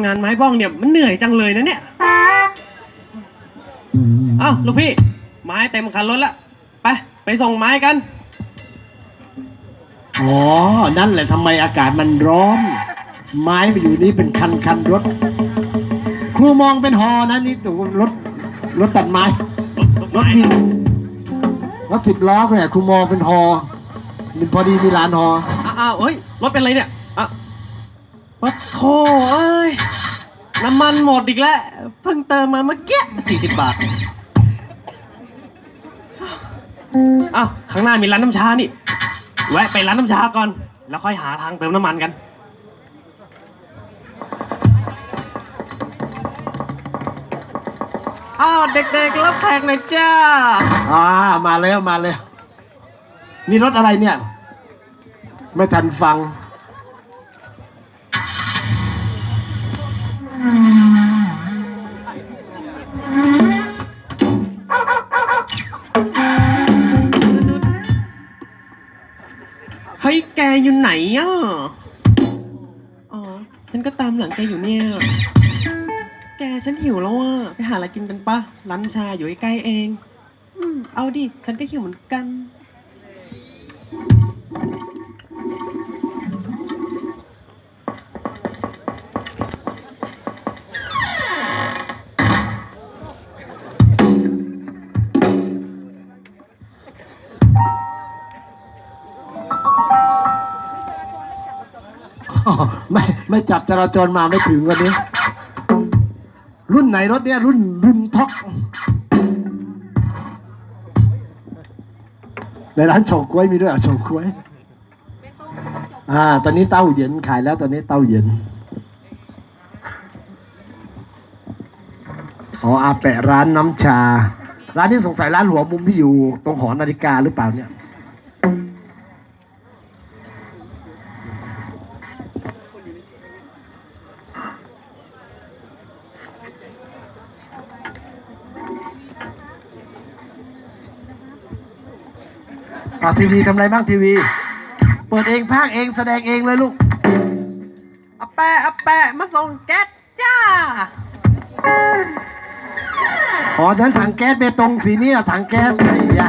ำงานไม้บ้องเนี่ยมันเหนื่อยจังเลยนะเนี่ย เอ้าลูกพี่ ไม้เต็มคันรถละ ไป ไปส่งไม้กัน อ๋อ นั่นแหละทำไมอากาศมันร้อน ไม้มาอยู่นี่เป็นคันคันรถ ครูมองเป็นฮอนะนี่ตัวรถรถตัดไม้ รถวิ่งรถสิบล้อเนี่ยครูมองเป็นฮอมันพอดีมีร้านฮออ้าวอ้าวเฮ้ย รถเป็นไรเนี่ยอะปะโถเอ้ย น้ำมันหมดอีกแล้ว เพิ่งเติมมาเมื่อกี้สี่สิบบาทอ้าวข้างหน้ามีร้านน้ำชานี่ แวะไปร้านน้ำชาก่อน แล้วค่อยหาทางเติมน้ำมันกัน อ้าวเด็กๆรับแขกหน่อยจ้า อ่ามาแล้วมาแล้วนี่รถอะไรเนี่ย ไม่ทันฟัง อยู่ไหนอะ อ๋อ ฉันก็ตามหลังแกอยู่เนี่ย แกฉันหิวแล้วอะ ไปหาอะไรกินกันปะร้านชาอยู่ใกล้ๆเอง อืม เอาดิ ฉันก็หิวเหมือนกัน ไม่ไม่จับจราจรมาไม่ถึงวันนี้ รุ่นไหนรถเนี่ยรุ่นรุ่นท็อกในร้านโฉงกล้วยมีด้วยอะโฉงกล้วยอ่า ตอนนี้เต้าเย็นขายแล้วตอนนี้เต้าเย็นอ๋ออาแปะร้านน้ำชา ร้านนี้สงสัยร้านหัวมุมที่อยู่ตรงหอนาฬิกาหรือเปล่าเนี่ย ทีวีทำอะไรบ้างทีวี เปิดเองภาคเองแสดงเองเลยลูกอาแปะอาแปะมาส่งแก๊สจ้า อ๋อนั้นถังแก๊สเบตงสีนี้อะถังแก๊สไอ้ยา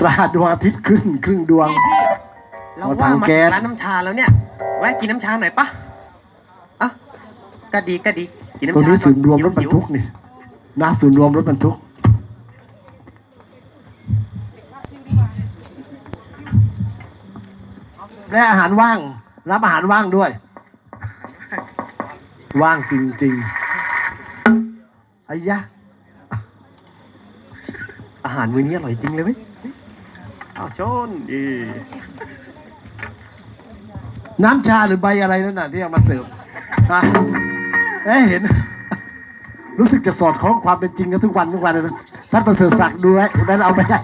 ตราดวงอาทิตย์ขึ้นครึ่งดวงพี่พี่เราเอาถัว่างมาแก๊สร้านน้ำชาแล้วเนี่ยแวะกินน้ำชาหน่อยปะอะก็ดีก็ดี กินน้ำตรงชานี้ก่อศูนย์รวมรถบรรหิทุกนี่หน้าศูนย์รวมรถบรรทุก และอาหารว่าง รับอาหารว่างด้วย ว่างจริงๆไอ้ยะ อาหารมื้อนี้อร่อยจริงเลยไหมอ้าวชนดีน้ำชาหรือใบอะไรนั่นน่ะที่เอามาเสิร์ฟฮะเอ๊ะเห็น รู้สึกจะสอดคล้องความเป็นจริงกันทุกวันทุกวันเลยนะท่านประเสริฐศักดิ์ดูไว้นั้นเอาไม่ได้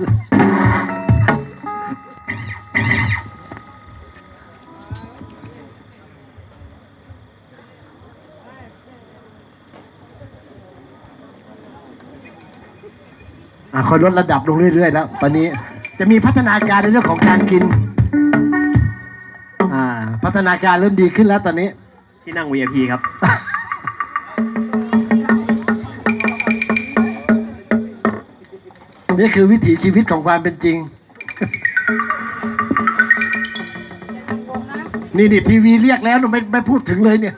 อะคอยลดระดับลงเรื่อยๆแล้วตอนนี้จะมีพัฒนาการในเรื่องของการกิน อ่า พัฒนาการเริ่มดีขึ้นแล้วตอนนี้ ที่นั่ง VIP ครับ นี่คือวิถีชีวิตของความเป็นจริง นี่นี่ทีวีเรียกแล้วหนูไม่ไม่พูดถึงเลยเนี่ย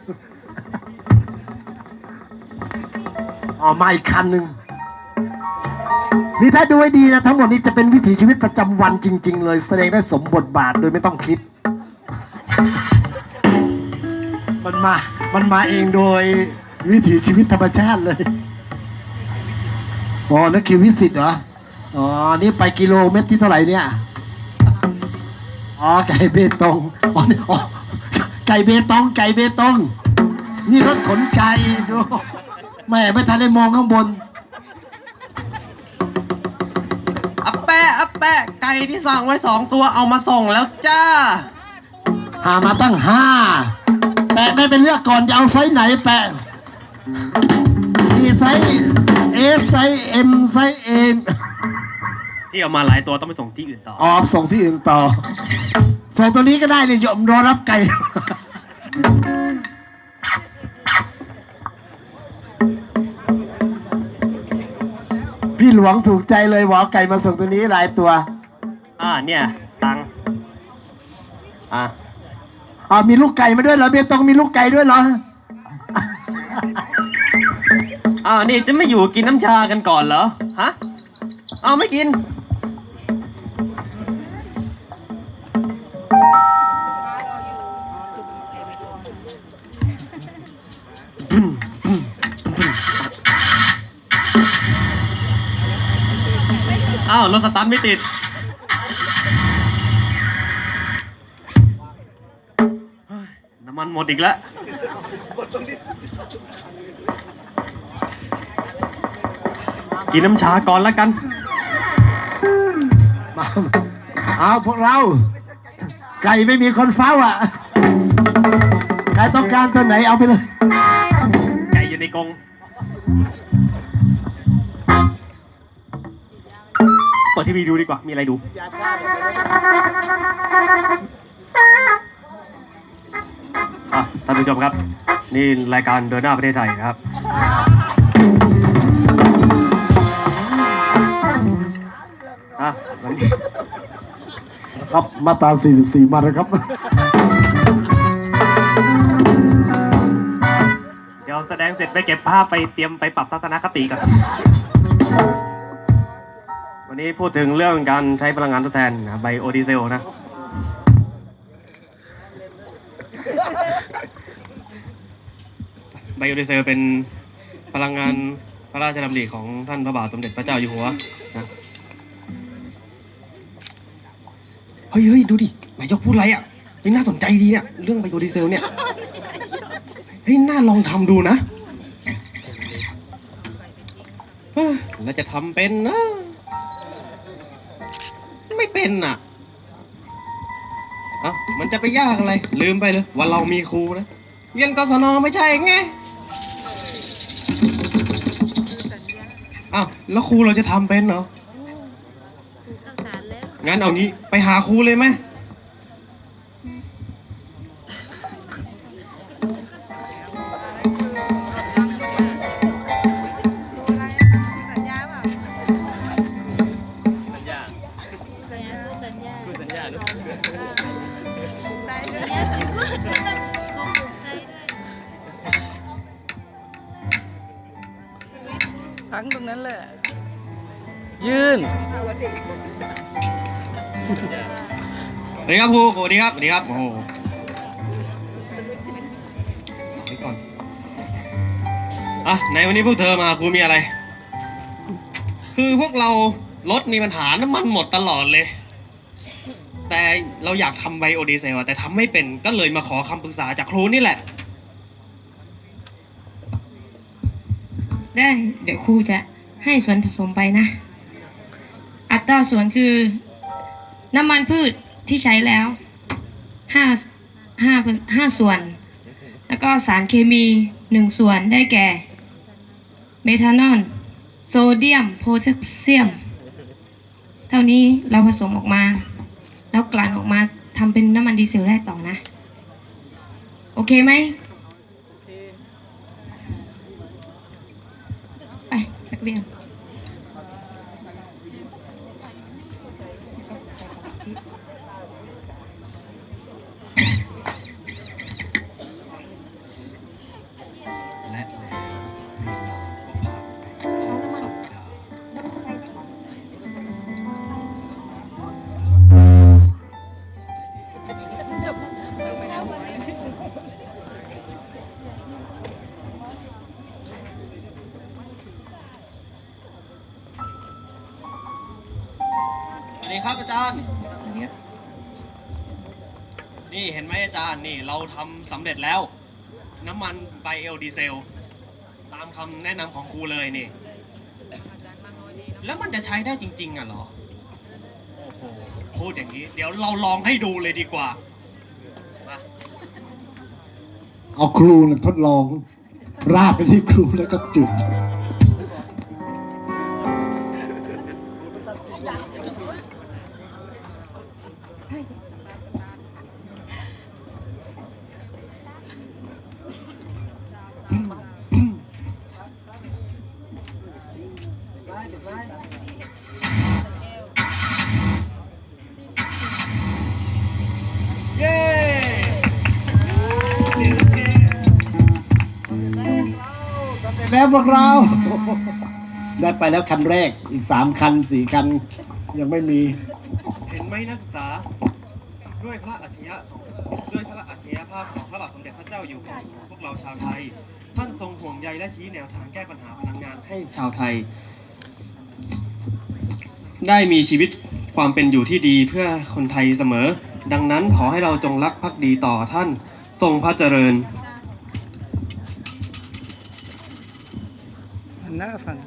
อ๋อมาอีกคันหนึ่ง นี่ถ้าดูให้ดีนะทั้งหมดนี้จะเป็นวิถีชีวิตประจำวันจริง ๆ เลย แสดงได้สมบทบาทโดยไม่ต้องคิด มันมา มันมาเองโดยวิถีชีวิตธรรมชาติเลย อ๋อนั่นคือวิสิตเหรอ อ๋อ นี่ไปกิโลเมตรที่เท่าไหร่เนี่ย อ๋อ ไก่เบตง อ๋อนี่อ๋อไก่เบตง ไก่เบตง นี่รถขนไก่ดูแม่ไม่ทันได้มองข้างบน แปะอาแปะไก่ที่สั่งไว้สองตัวเอามาส่งแล้วจ้า หามาตั้งห้าแปะไม่เป็นเลือกก่อนจะเอาไซส์ไหนแปะ มีไซส์เอสไซส์เอ็มไซส์เอ็มที่เอามาหลายตัวต้องไปส่งที่อื่นต่อ ออฟส่งที่อื่นต่อ ส่งตัวนี้ก็ได้เนี่ยโยมรอรับไก่ หลวงถูกใจเลยหวอไก่มาส่งตัวนี้หลายตัว อ่าเนี่ยตังค์อะอ่ามีลูกไก่มาด้วยเหรอเบียร์ตรงมีลูกไก่ด้วยเหรออ้าวนี่จะไม่อยู่กินน้ำชากันก่อนเหรอฮะเอาไม่กิน อ้าวรถสตาร์ทไม่ติดเฮ้ยน้ำมันหมดอีกแล้ว กินน้ำชาก่อนแล้วกัน มาเอาพวกเรา ไก่ไม่มีคนเฝ้าอะใครต้องการตัวไหนเอาไปเลย ไก่อยู่ในกรง ปิดทีวีดูดีกว่า มีอะไรดู อะท่านผู้ชมครับ นี่รายการเดินหน้าประเทศไทยนะครับ อะวันนี้ครับมาตรา 44 มาแล้วครับ เดี๋ยวแสดงเสร็จไปเก็บภาพไปเตรียมไปปรับทัศนคติกัน วันนี้พูดถึงเรื่องการใช้พลังงานทดแทนไบโอดีเซลนะ ไบโอดีเซลเป็นพลังงานพระราชดำริของท่านพระบาทสมเด็จพระเจ้าอยู่หัวนะเฮ้ยเฮ้ยดูดินายกพูดอะไรอะเฮ้ยน่าสนใจดีเนี่ย เรื่องไบโอดีเซลเนี่ย เฮ้ย น่าลองทำดูนะ แล้วจะทำเป็นนะ ไม่เป็นอะเอ้ามันจะไปยากอะไร ลืมไปเลยว่าเรามีครูนะเรียนกศนไม่ใช่ไงอ้าวแล้วครูเราจะทำเป็นเหรอตั้งนานแล้ว งั้นเอางี้ไปหาครูเลยไหม ด้วยทั้งตรงนั้นแหละ ยื่นสวัสดีครับครูสวัสดีครับสวัสดีครับโอ้โหเอาไว้ก่อนอะในวันนี้พวกเธอมาครูมีอะไร คือพวกเรารถมีปัญหาน้ำมันหมดตลอดเลย แต่เราอยากทำไบโอดีเซลอะแต่ทำไม่เป็นก็เลยมาขอคำปรึกษาจากครูนี่แหละ ได้ เดี๋ยวครูจะให้ส่วนผสมไปนะ อัตราส่วนคือน้ำมันพืชที่ใช้แล้วห้าห้าห้าส่วน แล้วก็สารเคมีหนึ่งส่วนได้แก่ เมทานอลโซเดียม โพแทสเซียม เท่านี้เราผสมออกมา แล้วกลั่นออกมาทำเป็นน้ำมันดีเซลได้ต่อนะ โอเคไหม ไป จารย์นี่เราทำสำเร็จแล้ว น้ำมันไบเอลดีเซล ตามคำแนะนำของครูเลยนี่ แล้วมันจะใช้ได้จริง ๆอะเหรอ โอ้โห พูดอย่างนี้ เดี๋ยวเราลองให้ดูเลยดีกว่า มา เอาครูนะทดลอง ราดไปที่ครูแล้วก็จุด แล้วพวกเรา ได้ไปแล้วคันแรกอีกสามคันสี่คัน ยังไม่มี เห็นไหมนักศึกษา ด้วยพระอัจฉริยะของด้วยพระอัจฉริยภาพของพระบาทสมเด็จพระเจ้าอยู่หัวของพวกเราชาวไทย ท่านทรงห่วงใยและชี้แนวทางแก้ปัญหาพลังงานให้ชาวไทย ได้มีชีวิตความเป็นอยู่ที่ดีเพื่อคนไทยเสมอ ดังนั้นขอให้เราจงรักภักดีต่อท่าน ทรงพระเจริญ หน้าฟังใ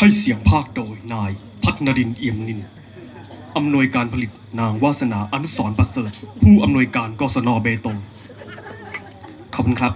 ห้เสียงภาคโดยนายพัฒนรินเอี่ยมนิน อำนวยการผลิตนางวาสนาอนุสรประเสริฐ ผู้อำนวยการกศนเบตง ขอบคุณครับ